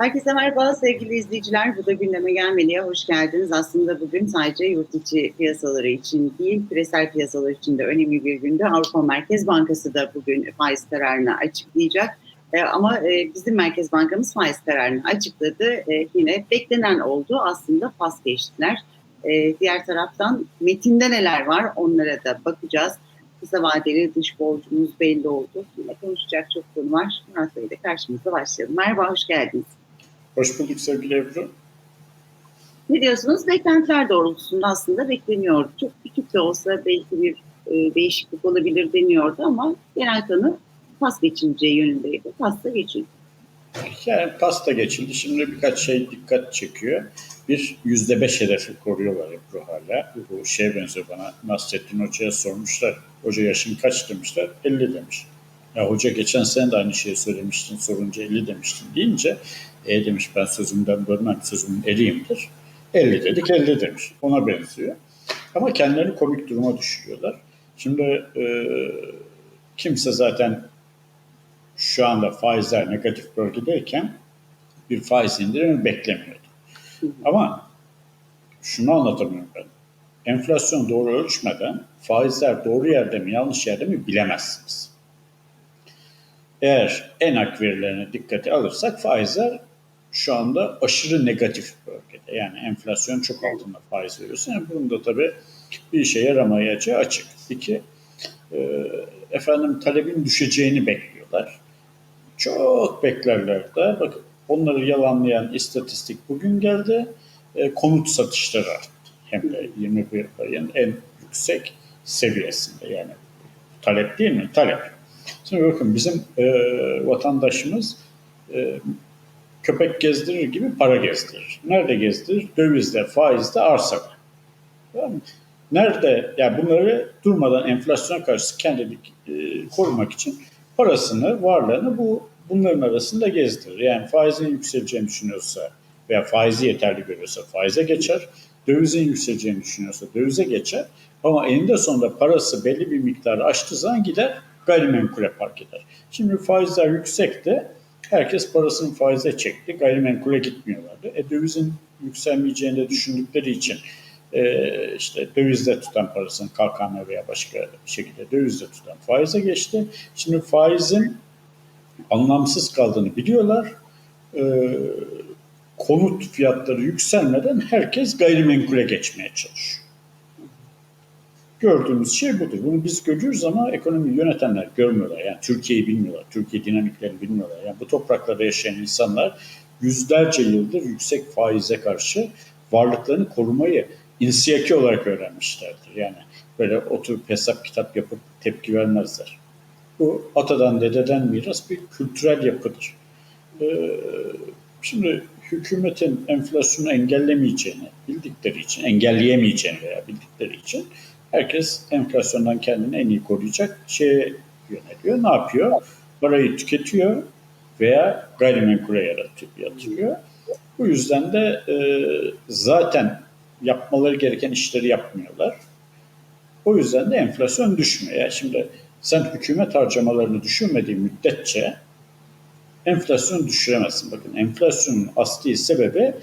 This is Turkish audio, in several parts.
Herkese merhaba sevgili izleyiciler. Bu da gündeme gelmeliye hoş geldiniz. Aslında bugün sadece yurt içi piyasaları için değil, küresel piyasalar için de önemli bir günde. Avrupa Merkez Bankası da bugün faiz kararını açıklayacak. Ee, ama e, bizim Merkez Bankamız faiz kararını açıkladı. Ee, yine beklenen oldu. Aslında pas geçtiler. Ee, diğer taraftan metinde neler var onlara da bakacağız. Kısa vadeli dış borcumuz belli oldu. Yine konuşacak çok konu var. Murat Bey de karşımızda başlayalım. Merhaba, hoş geldiniz. Hoş bulduk sevgili Ebru. Ne diyorsunuz? Beklentiler doğrultusunda aslında bekleniyordu. Çok küçük de olsa belki bir e, değişiklik olabilir deniyordu ama genel kanı pas geçileceği yönündeydi. Pas da geçildi. Yani pasta geçildi. Şimdi birkaç şey dikkat çekiyor. Bir yüzde beş hedefi koruyorlar Ebru hala. Bu şeye benziyor bana. Nasrettin Hoca'ya sormuşlar. Hoca yaşın kaç demişler? 50 demiş. Ya hoca geçen sene de aynı şeyi söylemiştin. Sorunca 50 demiştin deyince e demiş ben sözümden bölmem. Sözümün eriyimdir. 50 dedik 50 demiş. Ona benziyor. Ama kendilerini komik duruma düşürüyorlar. Şimdi e, kimse zaten şu anda faizler negatif bölgedeyken bir faiz indirimi beklemiyordu. Ama şunu anlatamıyorum ben. Enflasyon doğru ölçmeden faizler doğru yerde mi yanlış yerde mi bilemezsiniz. Eğer enak verilerine dikkate alırsak faizler şu anda aşırı negatif bölgede. Yani enflasyon çok altında faiz veriyorsun. Yani bunun da tabii bir işe yaramayacağı açık. İki, e, efendim talebin düşeceğini bekliyorlar. Çok beklerler de. Bakın onları yalanlayan istatistik bugün geldi. E, konut satışları arttı. Hem de 21 ayın en yüksek seviyesinde yani. Talep değil mi? Talep. Şimdi bakın bizim e, vatandaşımız e, köpek gezdirir gibi para gezdirir. Nerede gezdirir? Dövizde, faizde, arsada. Tamam mı? Nerede? Yani bunları durmadan enflasyona karşı kendini e, korumak için parasını, varlığını bu bunların arasında gezdirir. Yani faizin yükseleceğini düşünüyorsa veya faizi yeterli görüyorsa faize geçer. Dövizin yükseleceğini düşünüyorsa dövize geçer. Ama eninde sonunda parası belli bir miktarı aştığı zaman gider gayrimenkule park eder. Şimdi faizler yüksekte herkes parasını faize çekti. Gayrimenkule gitmiyorlardı. E, dövizin yükselmeyeceğini de düşündükleri için e, işte dövizde tutan parasını KKM veya başka şekilde dövizde tutan faize geçti. Şimdi faizin anlamsız kaldığını biliyorlar. E, konut fiyatları yükselmeden herkes gayrimenkule geçmeye çalışıyor. Gördüğümüz şey budur. Bunu biz görüyoruz ama ekonomi yönetenler görmüyorlar. Yani Türkiye'yi bilmiyorlar. Türkiye dinamiklerini bilmiyorlar. Yani bu topraklarda yaşayan insanlar yüzlerce yıldır yüksek faize karşı varlıklarını korumayı insiyaki olarak öğrenmişlerdir. Yani böyle oturup hesap kitap yapıp tepki vermezler. Bu atadan dededen miras bir kültürel yapıdır. Ee, şimdi hükümetin enflasyonu engellemeyeceğini bildikleri için, engelleyemeyeceğini veya bildikleri için herkes enflasyondan kendini en iyi koruyacak şeye yöneliyor. Ne yapıyor? Parayı tüketiyor veya gayrimenkule yaratıyor, yatırıyor. Bu yüzden de e, zaten yapmaları gereken işleri yapmıyorlar. O yüzden de enflasyon düşmüyor. Yani şimdi sen hükümet harcamalarını düşürmediğin müddetçe enflasyon düşüremezsin. Bakın enflasyonun asli sebebi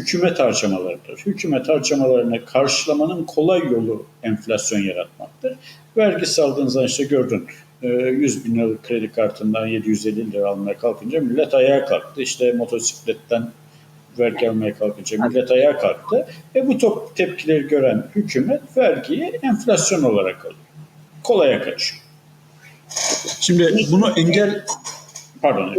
hükümet harcamalarıdır. Hükümet harcamalarını karşılamanın kolay yolu enflasyon yaratmaktır. Vergi saldığınızda işte gördün 100 bin liralık kredi kartından 750 lira almaya kalkınca millet ayağa kalktı. İşte motosikletten vergi almaya kalkınca millet ayağa kalktı. E bu top tepkileri gören hükümet vergiyi enflasyon olarak alıyor. Kolaya kaçıyor. Şimdi bunu engel pardon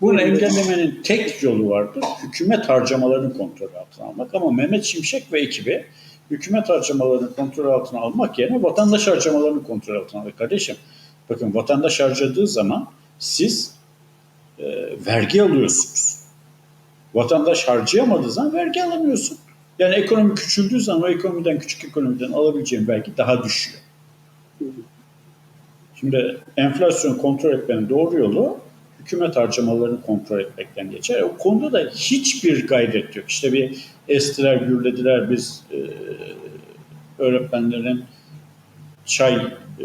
bunu engellemenin tek yolu vardır. Hükümet harcamalarını kontrol altına almak ama Mehmet Şimşek ve ekibi hükümet harcamalarını kontrol altına almak yerine vatandaş harcamalarını kontrol altına alıyor. Kardeşim bakın vatandaş harcadığı zaman siz e, vergi alıyorsunuz. Vatandaş harcayamadığı zaman vergi alamıyorsun. Yani ekonomi küçüldüğü zaman o ekonomiden küçük ekonomiden alabileceğin vergi daha düşüyor. Şimdi enflasyon kontrol etmenin doğru yolu hükümet harcamalarını kontrol etmekten geçer. O konuda da hiçbir gayret yok. İşte bir estiler, gürlediler biz e, öğretmenlerin çay e,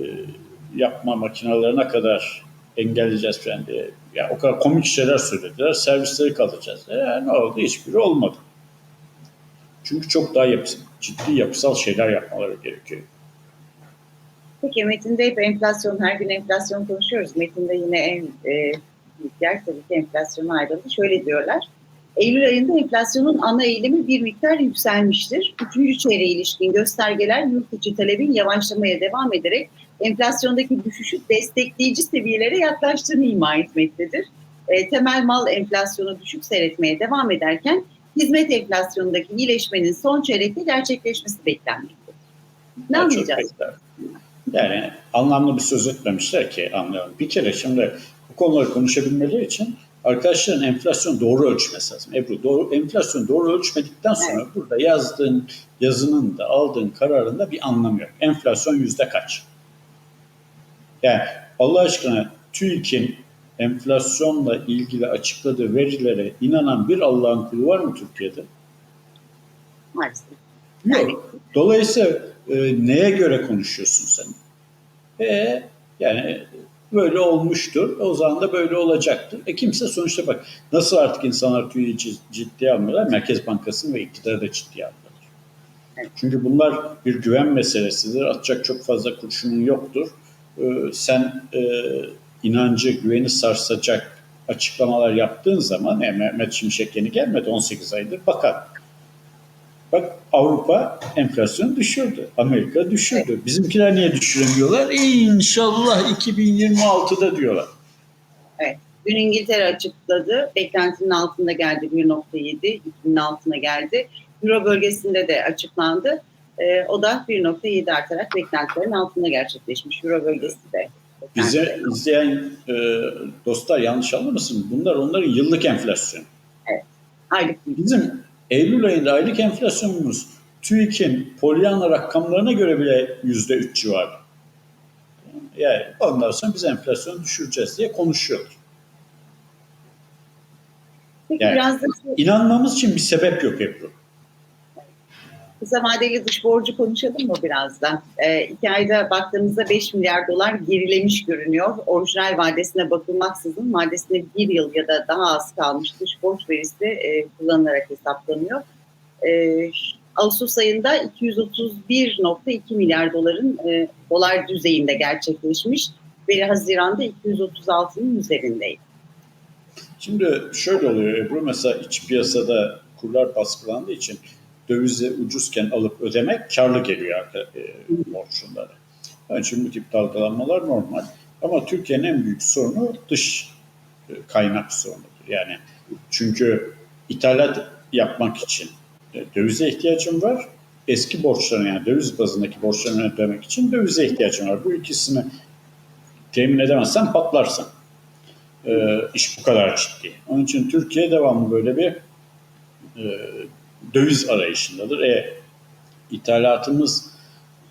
yapma makinalarına kadar engelleyeceğiz falan diye. Ya o kadar komik şeyler söylediler. Servisleri kaldıracağız. E, ne oldu? Hiçbiri olmadı. Çünkü çok daha yapısal, ciddi yapısal şeyler yapmaları gerekiyor. Peki metinde hep enflasyon, her gün enflasyon konuşuyoruz. Metinde yine en e, yer tabii ki enflasyona ayrıldı. Şöyle diyorlar. Eylül ayında enflasyonun ana eğilimi bir miktar yükselmiştir. Üçüncü çeyreğe ilişkin göstergeler yurt içi talebin yavaşlamaya devam ederek enflasyondaki düşüşü destekleyici seviyelere yaklaştığını ima etmektedir. E, temel mal enflasyonu düşük seyretmeye devam ederken hizmet enflasyonundaki iyileşmenin son çeyrekte gerçekleşmesi beklenmektedir. Ne anlayacağız? Yani anlamlı bir söz etmemişler ki anlayalım. Bir kere şimdi bu konuları konuşabilmeleri için arkadaşların enflasyon doğru ölçmesi lazım. Ebru doğru, enflasyon doğru ölçmedikten sonra burada yazdığın yazının da aldığın kararın da bir anlamı yok. Enflasyon yüzde kaç? Yani Allah aşkına TÜİK'in enflasyonla ilgili açıkladığı verilere inanan bir Allah'ın kulu var mı Türkiye'de? Maalesef. Yok. Dolayısıyla e, neye göre konuşuyorsun sen? E, yani böyle olmuştur. O zaman da böyle olacaktır. E kimse sonuçta bak nasıl artık insanlar TÜİ'yi cid- ciddiye almıyorlar? Merkez Bankası'nı ve iktidarı da ciddiye almıyorlar. Çünkü bunlar bir güven meselesidir. Atacak çok fazla kurşunun yoktur. E, sen e, inancı, güveni sarsacak açıklamalar yaptığın zaman e, Mehmet Şimşek yeni gelmedi 18 aydır bakan. Bak Avrupa enflasyonu düşürdü. Amerika düşürdü. Bizimkiler niye düşüremiyorlar? E, İnşallah 2026'da diyorlar. Dün İngiltere açıkladı. Beklentinin altında geldi 1.7, 2000'in altına geldi. Euro bölgesinde de açıklandı. Ee, o da 1.7 artarak beklentilerin altında gerçekleşmiş. Euro bölgesi de. Bize izleyen e, dostlar yanlış anlamasın. Bunlar onların yıllık enflasyonu. Aylık değil. Bizim Eylül ayında aylık enflasyonumuz TÜİK'in Pollyanna rakamlarına göre bile yüzde üç civarı. Yani ondan sonra biz enflasyonu düşüreceğiz diye konuşuyorlar. Yani- biraz da şu İnanmamız için bir sebep yok Ebru. Kısa vadeli dış borcu konuşalım mı biraz da? Ee, iki ayda baktığımızda 5 milyar dolar gerilemiş görünüyor. Orijinal vadesine bakılmaksızın vadesine bir yıl ya da daha az kalmış dış borç verisi e, kullanılarak hesaplanıyor. Ee, Ağustos ayında 231.2 milyar doların e, dolar düzeyinde gerçekleşmiş. Veri Haziran'da 236'nın üzerindeydi. Şimdi şöyle oluyor Ebru, mesela iç piyasada kurlar baskılandığı için dövizi ucuzken alıp ödemek karlı geliyor e, borçlulara. Onun için bu tip dalgalanmalar normal. Ama Türkiye'nin en büyük sorunu dış e, kaynak sorunudur. Yani çünkü ithalat yapmak için e, dövize ihtiyacım var. Eski borçlarını yani döviz bazındaki borçlarını ödemek için dövize ihtiyacım var. Bu ikisini temin edemezsen patlarsın. E, iş bu kadar ciddi. Onun için Türkiye devamlı böyle bir e, döviz arayışındadır. E, ithalatımız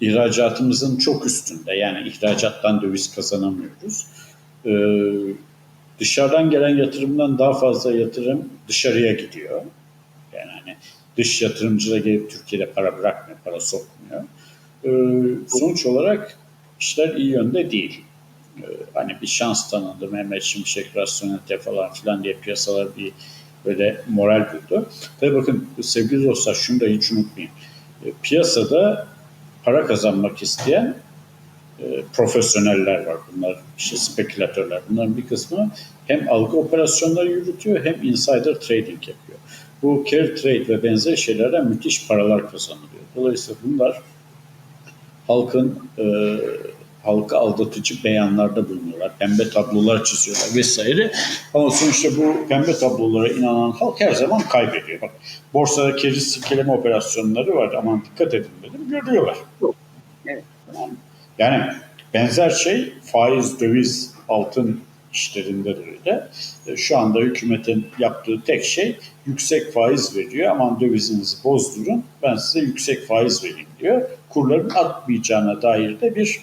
ihracatımızın çok üstünde. Yani ihracattan döviz kazanamıyoruz. E, dışarıdan gelen yatırımdan daha fazla yatırım dışarıya gidiyor. Yani hani dış yatırımcı da gelip Türkiye'de para bırakmıyor, para sokmuyor. E, sonuç olarak işler iyi yönde değil. E, hani bir şans tanındı Mehmet Şimşek, rasyonelite falan filan diye piyasalar bir böyle moral buldu. Tabii bakın sevgili dostlar şunu da hiç unutmayın. E, piyasada para kazanmak isteyen e, profesyoneller var. Bunlar işte spekülatörler. Bunların bir kısmı hem algı operasyonları yürütüyor hem insider trading yapıyor. Bu carry trade ve benzer şeylerden müthiş paralar kazanılıyor. Dolayısıyla bunlar halkın e, halka aldatıcı beyanlarda bulunuyorlar. Pembe tablolar çiziyorlar vesaire. Ama sonuçta bu pembe tablolara inanan halk her zaman kaybediyor. Bak borsada keriz silkeleme operasyonları var. Aman dikkat edin dedim. Görüyorlar. Evet. Tamam? Yani benzer şey faiz, döviz, altın işlerinde de öyle. E, Şu anda hükümetin yaptığı tek şey yüksek faiz veriyor. Aman dövizinizi bozdurun ben size yüksek faiz vereyim diyor. Kurların artmayacağına dair de bir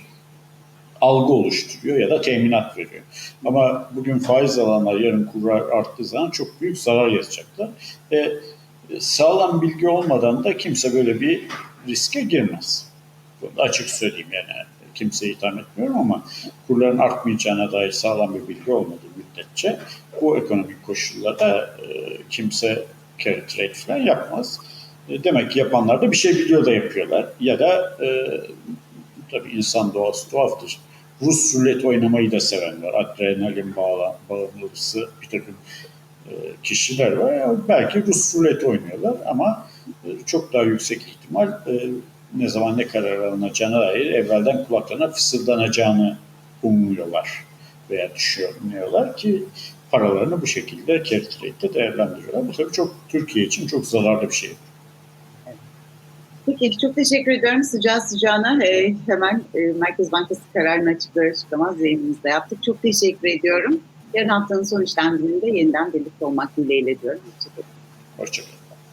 algı oluşturuyor ya da teminat veriyor. Ama bugün faiz alanlar yarın kurlar arttığı zaman çok büyük zarar yazacaklar. E, sağlam bilgi olmadan da kimse böyle bir riske girmez. Bunu da açık söyleyeyim yani. kimseyi itham etmiyorum ama kurların artmayacağına dair sağlam bir bilgi olmadığı müddetçe bu ekonomik koşullarda e, kimse carry trade falan yapmaz. E, demek ki yapanlar da bir şey biliyor da yapıyorlar. Ya da e, tabii insan doğası tuhaftır. Rus rulet oynamayı da seven. Adrenalin bağla, bağımlısı bir takım e, kişiler var. Yani belki Rus rulet oynuyorlar ama e, çok daha yüksek ihtimal e, ne zaman ne karar alınacağına dair evvelden kulaklarına fısıldanacağını umuyorlar veya düşünüyorlar ki paralarını bu şekilde carry trade'de değerlendiriyorlar. Bu tabii çok Türkiye için çok zararlı bir şey. Peki çok teşekkür ediyorum sıcağı sıcağına e, hemen e, Merkez Bankası kararını açıklar açıklamaz yayınımızda yaptık. Çok teşekkür ediyorum. Yarın haftanın son işlemlerinde yeniden birlikte olmak dileğiyle diyorum. Hoşçakalın. Hoşçakalın.